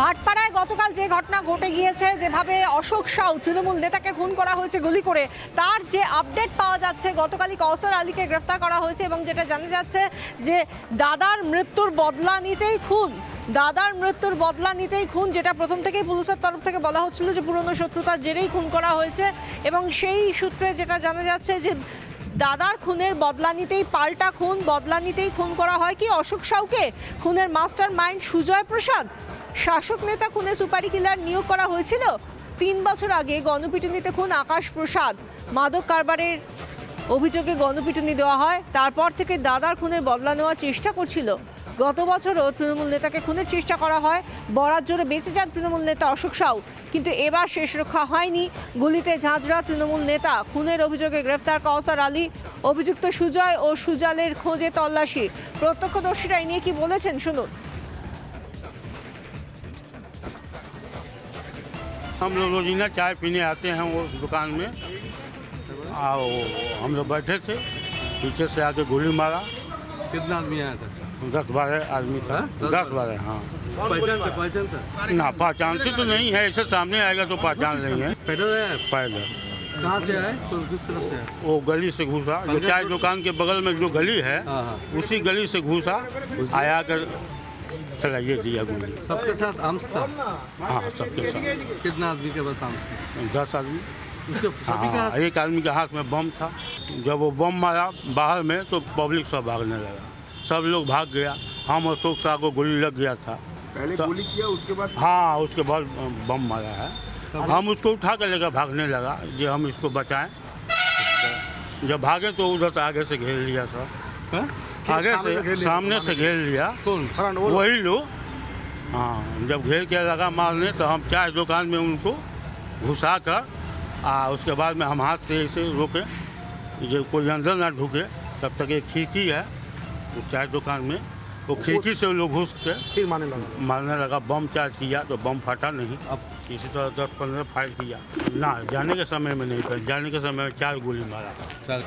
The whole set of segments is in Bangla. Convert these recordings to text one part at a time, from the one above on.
ভাটপাড়ায় গতকাল যে ঘটনা ঘটে গিয়েছে, যেভাবে অশোক সাউ, তৃণমূল নেতাকে খুন করা হয়েছে গুলি করে, তার যে আপডেট পাওয়া যাচ্ছে, গতকালই কৌসর আলীকে গ্রেফতার করা হয়েছে এবং যেটা জানা যাচ্ছে যে দাদার মৃত্যুর বদলা নিতেই খুন। দাদার মৃত্যুর বদলা নিতেই খুন, যেটা প্রথম থেকেই পুলিশের তরফ থেকে বলা হচ্ছিল যে পুরনো শত্রুতার জেরেই খুন করা হয়েছে এবং সেই সূত্রে যেটা জানা যাচ্ছে যে দাদার খুনের বদলা নিতেই পাল্টা খুন, বদলা নিতেই খুন করা হয়। কি অশোক সাউকে খুনের মাস্টার মাইন্ড সুজয় প্রসাদ? শাসক নেতা খুনে সুপারি কিলার নিয়োগ করা হয়েছিল। তিন বছর আগে গণপিটুনিতে খুন আকাশ প্রসাদ। মাদক কারবারের অভিযোগে গণপিটুনি দেওয়া হয়। তারপর থেকে দাদার খুনের বদলা নেওয়ার চেষ্টা করছিল। গত বছরও তৃণমূল নেতাকে খুনের চেষ্টা করা হয়। বরাত জোরে বেঁচে যান তৃণমূল নেতা অশোক সাউ। কিন্তু এবার শেষ রক্ষা হয়নি। গুলিতে ঝাঁঝরা তৃণমূল নেতা। খুনের অভিযোগে গ্রেফতার কাউসার আলী, অভিযুক্ত সুজয় ও সুজালের খোঁজে তল্লাশি। প্রত্যক্ষদর্শীরা এই নিয়ে কি বলেছেন শুনুন। हम लोग रोजीना चाय पीने आते हैं वो दुकान में। आ, वो हम लोग बैठे थे पीछे से आके गोली मारा। कितना आदमी आया था? दस बारह आदमी था। हाँ? दस बारह। हाँ। पहचान था? पहचान था? ना पहचानते तो नहीं है ऐसे सामने आएगा तो पहचान लेंगे पैदल आया? पैदल। कहाँ से आए तो किस तरफ़ से आए वो गली से घुसा। जो चाय दुकान के बगल में जो गली है हाँ हाँ। उसी गली से घुसा। आया कर चलाइए दिया गोली सबके साथ आर्म्स था? हाँ सबके साथ। कितना आदमी के पास आर्म्स था? दस आदमी। उसके हाँ एक आदमी के हाथ में बम था। जब वो बम मारा बाहर में तो पब्लिक सब भागने लगा। सब लोग भाग गया। हम अशोक शाह को गोली लग गया था। पहले तो- गोली किया उसके बाद हाँ उसके बाद बम मारा है। हम उसको उठा कर लेकर भागने लगा जो हम इसको बचाएँ। जब भागे तो उधर से आगे से घेर लिया था। हाँ? आगे से सामने से घेर लिया। कौन? वही लोग। हाँ जब घेर के लगा मारने तो हम चाय दुकान में उनको घुसा कर आ उसके बाद में हम हाथ से ऐसे रोके। जो कोई अंदर ना ढुके तब तक एक खिड़की है उस चाय दुकान में। वो खिड़की से लोग घुस के फिर मारने लगा। मारने लगा बम चार्ज किया तो बम फटा नहीं। अब इसी तरह दस पंद्रह फायर किया। ना जाने के समय में नहीं जाने के समय में चार गोली मारा। चल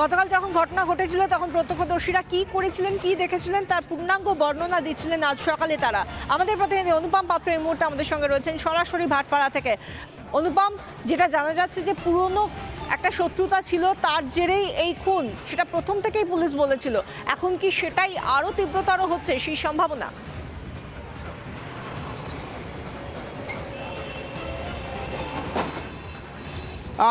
গতকাল যখন ঘটনা ঘটেছিল, তখন প্রত্যক্ষদর্শীরা কি করেছিলেন, কি দেখেছিলেন, তার পূর্ণাঙ্গ বর্ণনা দিচ্ছিলেন আজ সকালে তারা। আমাদের প্রতিনিধি অনুপম পাত্র এই মুহূর্তে আমাদের সঙ্গে রয়েছেন, সরাসরি ভাটপাড়া থেকে। অনুপম, যেটা জানা যাচ্ছে যে পুরনো একটা শত্রুতা ছিল, তার জেরেই এই খুন, সেটা প্রথম থেকেই পুলিশ বলেছিল। এখন কি সেটাই আরও তীব্রতর হচ্ছে সেই সম্ভাবনা?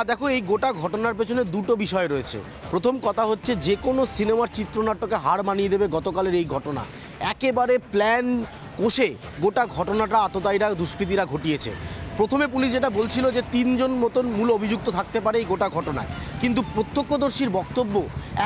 দেখো, এই গোটা ঘটনার পেছনে দুটো বিষয় রয়েছে। প্রথম কথা হচ্ছে, যে কোনো সিনেমার চিত্রনাট্যকে হার মানিয়ে দেবে গতকালের এই ঘটনা। একেবারে প্ল্যান কোষে গোটা ঘটনাটা আততায়ীরা, দুষ্কৃতীরা ঘটিয়েছে। প্রথমে পুলিশ যেটা বলছিল যে, তিনজন মতন মূল অভিযুক্ত থাকতে পারে এই গোটা ঘটনায়। কিন্তু প্রত্যক্ষদর্শীর বক্তব্য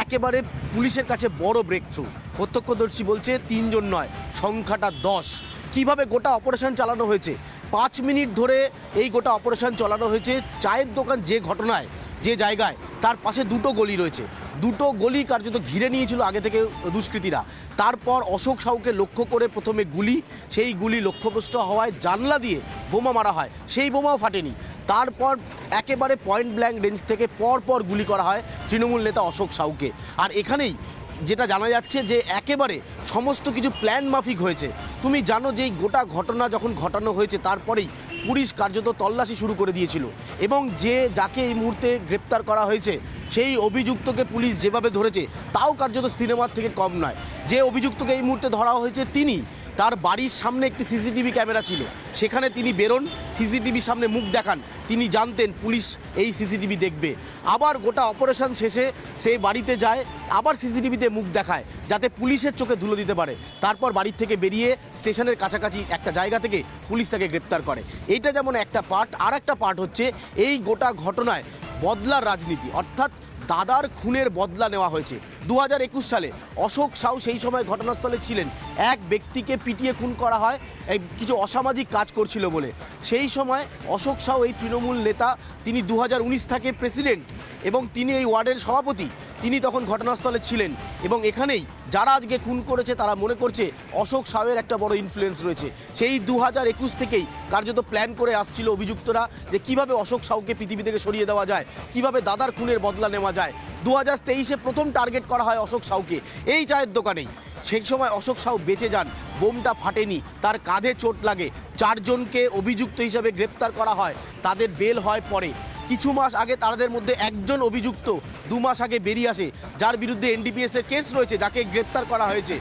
একেবারে পুলিশের কাছে বড় ব্রেক থ্রু প্রত্যক্ষদর্শী বলছে, তিনজন নয়, সংখ্যাটা দশ। কীভাবে গোটা অপারেশন চালানো হয়েছে? পাঁচ মিনিট ধরে এই গোটা অপারেশন চালানো হয়েছে। চায়ের দোকান যে ঘটনায়, যে জায়গায়, তার পাশে দুটো গলি রয়েছে। দুটো গলি কার্যত ঘিরে নিয়েছিল আগে থেকে দুষ্কৃতীরা। তারপর অশোক সাউকে লক্ষ্য করে প্রথমে গুলি, সেই গুলি লক্ষ্যভ্রষ্ট হওয়ায় জানলা দিয়ে বোমা মারা হয়। সেই বোমাও ফাটেনি। তারপর একেবারে পয়েন্ট ব্ল্যাঙ্ক রেঞ্জ থেকে পর পর গুলি করা হয় তৃণমূল নেতা অশোক সাউকে। আর এখানেই যেটা জানা যাচ্ছে যে একেবারে সমস্ত কিছু প্ল্যান মাফিক হয়েছে। তুমি জানো যে গোটা ঘটনা যখন ঘটানো হয়েছে, তারপরেই পুলিশ কার্যত তল্লাশি শুরু করে দিয়েছিল। এবং যে, যাকে এই মুহূর্তে গ্রেপ্তার করা হয়েছে, সেই অভিযুক্তকে পুলিশ যেভাবে ধরেছে, তাও কার্যত সিনেমার থেকে কম নয়। যে অভিযুক্তকে এই মুহূর্তে ধরা হয়েছে, তিনি তার বাড়ির সামনে একটি সিসিটিভি ক্যামেরা ছিল। সেখানে তিনি বেরোন, সিসিটিভির সামনে মুখ দেখান। তিনি জানতেন পুলিশ এই সিসিটিভি দেখবে। আবার গোটা অপারেশন শেষে সে বাড়িতে যায়, আবার সিসিটিভিতে মুখ দেখায়, যাতে পুলিশের চোখে ধুলো দিতে পারে। তারপর বাড়ির থেকে বেরিয়ে স্টেশনের কাছাকাছি একটা জায়গা থেকে পুলিশ তাকে গ্রেপ্তার করে। এইটা যেমন একটা পার্ট আর একটা পার্ট হচ্ছে এই গোটা ঘটনায় বদলার রাজনীতি। অর্থাৎ দাদার খুনের বদলা নেওয়া হয়েছে। দু হাজার একুশ সালে অশোক সাউ সেই সময় ঘটনাস্থলে ছিলেন। এক ব্যক্তিকে পিটিয়ে খুন করা হয়, এই কিছু অসামাজিক কাজ করছিল বলে। সেই সময় অশোক সাউ এই তৃণমূল নেতা, তিনি দু হাজার উনিশ থেকে প্রেসিডেন্ট এবং তিনি এই ওয়ার্ডের সভাপতি। তিনি তখন ঘটনাস্থলে ছিলেন এবং এখানেই যারা আজকে খুন করেছে তারা মনে করছে অশোক সাউয়ের একটা বড় ইনফ্লুয়েন্স রয়েছে। সেই দু হাজার একুশ থেকেই কার্যত প্ল্যান করে আসছিল অভিযুক্তরা যে কীভাবে অশোক সাউকে পৃথিবী থেকে সরিয়ে দেওয়া যায়, কীভাবে দাদার খুনের বদলা নেওয়া যায়। দু হাজার তেইশে প্রথম টার্গেট করা হয় অশোক সাউকে এই চায়ের দোকানেই। সেই সময় অশোক সাউ বেঁচে যান, বোমটা ফাটেনি, তার কাঁধে চোট লাগে। চারজনকে অভিযুক্ত হিসাবে গ্রেপ্তার করা হয়, তাদের বেল হয় পরে। কিছু মাস আগে তাদের মধ্যে একজন অভিযুক্ত দু মাস আগে বেরিয়ে আসে, যার বিরুদ্ধে এনডিপিএস এর কেস রয়েছে, যাকে গ্রেপ্তার করা হয়েছে।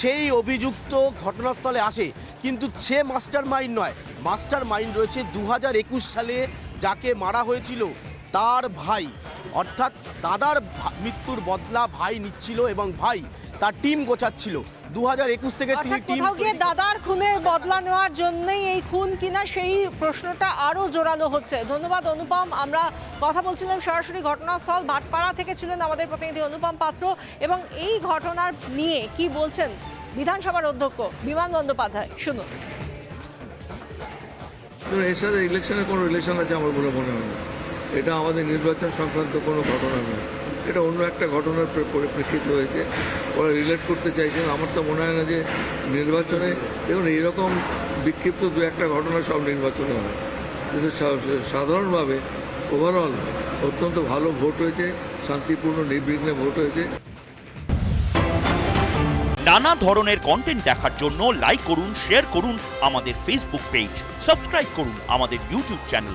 সেই অভিযুক্ত ঘটনাস্থলে আসে, কিন্তু সে মাস্টার মাইন্ড নয়। মাস্টার মাইন্ড রয়েছে দু হাজার একুশ সালে যাকে মারা হয়েছিল তার ভাই। অর্থাৎ দাদার মৃত্যুর বদলা ভাই নিচ্ছিল এবং ভাই তার টিম গোছাচ্ছিল। দু হাজার একুশ থেকে টিম কোথাও গিয়ে দাদার খুনের বদলা নেওয়ার জন্যই এই খুন কিনা সেই প্রশ্নটা আরও জোরালো হচ্ছে। ধন্যবাদ অনুপম। আমরা কথা বলছিলাম সরাসরি ঘটনাস্থল ভাটপাড়া থেকে ছিলেন আমাদের প্রতিনিধি অনুপম পাত্র এবং এই ঘটনার নিয়ে কি বলছেন বিধানসভার অধ্যক্ষ বিমান বন্দ্যোপাধ্যায়? শুনুন। এর সাথে ইলেকশনের কোনো রিলেশন আছে আমার বলে মনে হয় এটা আমাদের নির্বাচন সংক্রান্ত কোনো ঘটনা নয়। এটা অন্য একটা ঘটনার প্রে- পরিপ্রেক্ষিত হয়েছে ওরা রিলেট করতে চাইছেন আমার তো মনে হয় না যে নির্বাচনে দেখুন, এইরকম বিক্ষিপ্ত দু একটা ঘটনা সব নির্বাচনে হয়। কিন্তু সাধারণভাবে ওভারঅল অত্যন্ত ভালো ভোট হয়েছে, শান্তিপূর্ণ, নির্বিঘ্নে ভোট হয়েছে। নানা ধরনের কন্টেন্ট দেখার জন্য লাইক করুন শেয়ার করুন আমাদের ফেসবুক পেজ সাবস্ক্রাইব করুন আমাদের ইউটিউব চ্যানেল